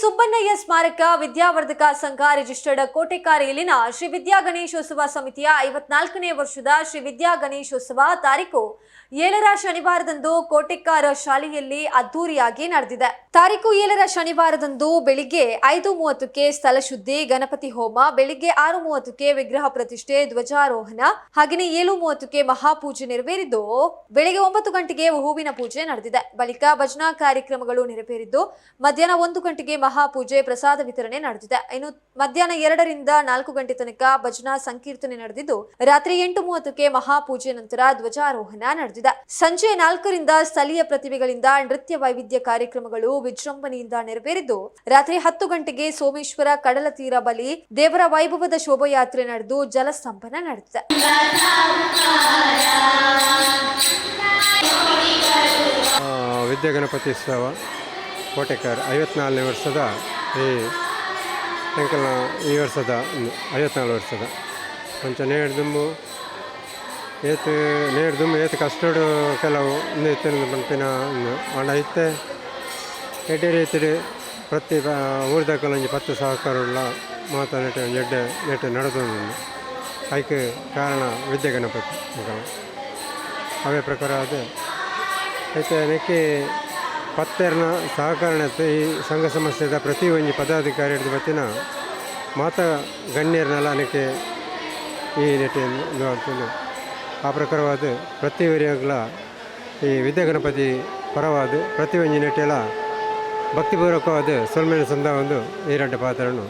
ಸುಬ್ಬಣ್ಣಯ್ಯ ಸ್ಮಾರಕ ವಿದ್ಯಾವರ್ಧಕ ಸಂಘ ರಿಜಿಸ್ಟರ್ಡ್ ಕೋಟೆಕಾರ ಇಲ್ಲಿನ ಶ್ರೀ ವಿದ್ಯಾ ಗಣೇಶೋತ್ಸವ ಸಮಿತಿಯ ಐವತ್ನಾಲ್ಕನೇ ವರ್ಷದ ಶ್ರೀ ವಿದ್ಯಾ ಗಣೇಶೋತ್ಸವ ತಾರೀಕು ಏಳರ ಶನಿವಾರದಂದು ಕೋಟೆಕಾರ ಶಾಲೆಯಲ್ಲಿ ಅದ್ದೂರಿಯಾಗಿ ನಡೆದಿದೆ. ತಾರೀಕು ಏಳರ ಶನಿವಾರದಂದು ಬೆಳಿಗ್ಗೆ ಐದು ಮೂವತ್ತಕ್ಕೆ ಸ್ಥಳಶುದ್ಧಿ, ಗಣಪತಿ ಹೋಮ, ಬೆಳಿಗ್ಗೆ ಆರು ಮೂವತ್ತಕ್ಕೆ ವಿಗ್ರಹ ಪ್ರತಿಷ್ಠೆ, ಧ್ವಜಾರೋಹಣ, ಹಾಗೆಯೇ ಏಳು ಮೂವತ್ತಕ್ಕೆ ಮಹಾಪೂಜೆ ನೆರವೇರಿದ್ದು, ಬೆಳಿಗ್ಗೆ ಒಂಬತ್ತು ಗಂಟೆಗೆ ಹೂವಿನ ಪೂಜೆ ನಡೆದಿದೆ. ಬಳಿಕ ಭಜನಾ ಕಾರ್ಯಕ್ರಮಗಳು ನೆರವೇರಿದ್ದು, ಮಧ್ಯಾಹ್ನ ಒಂದು ಗಂಟೆಗೆ ಮಹಾಪೂಜೆ ಪ್ರಸಾದ ವಿತರಣೆ ನಡೆದಿದೆ. ಇನ್ನು ಮಧ್ಯಾಹ್ನ ಎರಡರಿಂದ ನಾಲ್ಕು ಗಂಟೆ ತನಕ ಭಜನಾ ಸಂಕೀರ್ತನೆ ನಡೆದಿದ್ದು ರಾತ್ರಿ ಎಂಟು ಮೂವತ್ತಕ್ಕೆ ಮಹಾಪೂಜೆ ನಂತರ ಧ್ವಜಾರೋಹಣ ನಡೆದಿದೆ. ಸಂಜೆ ನಾಲ್ಕರಿಂದ ಸ್ಥಳೀಯ ಪ್ರತಿಭೆಗಳಿಂದ ನೃತ್ಯ ವೈವಿಧ್ಯ ಕಾರ್ಯಕ್ರಮಗಳು ವಿಜೃಂಭಣೆಯಿಂದ ನೆರವೇರಿದ್ದು ರಾತ್ರಿ ಹತ್ತು ಗಂಟೆಗೆ ಸೋಮೇಶ್ವರ ಕಡಲ ತೀರ ಬಳಿ ದೇವರ ವೈಭವದ ಶೋಭಾಯಾತ್ರೆ ನಡೆದು ಜಲಸ್ತಂಭನ ನಡೆದಿದೆ. ಆ, ವಿದ್ಯಾ ಗಣಪತಿ ಉತ್ಸವ. ಕೋಟೆಕರ್ ಐವತ್ನಾಲ್ಕನೇ ವರ್ಷದ ಈ ಅಂಕಲ್ನ ಈ ವರ್ಷದ ಐವತ್ನಾಲ್ಕು ವರ್ಷದ. ಕೊಂಚ ನೇಡ್ದುಂಬು ಏತು ನೇಡ್ದುಂಬು ಏತು ಕಸ್ಟರ್ಡು ಕೆಲವು ಇಂದು ಬಂಪಿನ ಹಣ ಇತ್ತೆ. ಎಡ್ಡೆ ರೀತಿಲಿ ಪ್ರತಿ ಊರ್ದ ಕಲೊಂಜಿ ಪತ್ತು ಸಹಕಾರವುಳ್ಳ ಮಾತಾ ನೆಟ್ಟು, ಎಡ್ಡೆ ನೆಟ್ಟು ನಡೆದು ಅದಕ್ಕೆ ಕಾರಣ ವಿದ್ಯೆ ಗಣಪತಿ ಅವೇ ಪ್ರಕಾರ ಅದೇ ಐತೆ, ನೆಕ್ಕಿ ಪತ್ತೆರ್ನ ಸಹಕರಣ ಈ ಸಂಘ ಸಂಸ್ಥೆದ ಪ್ರತಿ ಒಂಜಿ ಪದಾಧಿಕಾರಿ ಹಿಡಿದು ಬತ್ತಿನ ಮಾತ ಗಣ್ಯರ್ನಲ್ಲ ಅನಕ್ಕೆ ಈ ನೆಟ್ಟಿ ಅಂತಂದು ಆ ಪ್ರಕಾರವಾದ ಪ್ರತಿ ವರಿಯಾಗಲ ಈ ವಿದ್ಯಾ ಗಣಪತಿ ಪರವಾದ ಪ್ರತಿ ಒಂಜಿ ನೆಟ್ಟೆಲ್ಲ ಭಕ್ತಿಪೂರ್ವಕವಾದ ಸೊಲ್ಮೇನ ಸಂದ ಒಂದು ಈರಂಟ ಪಾತ್ರನು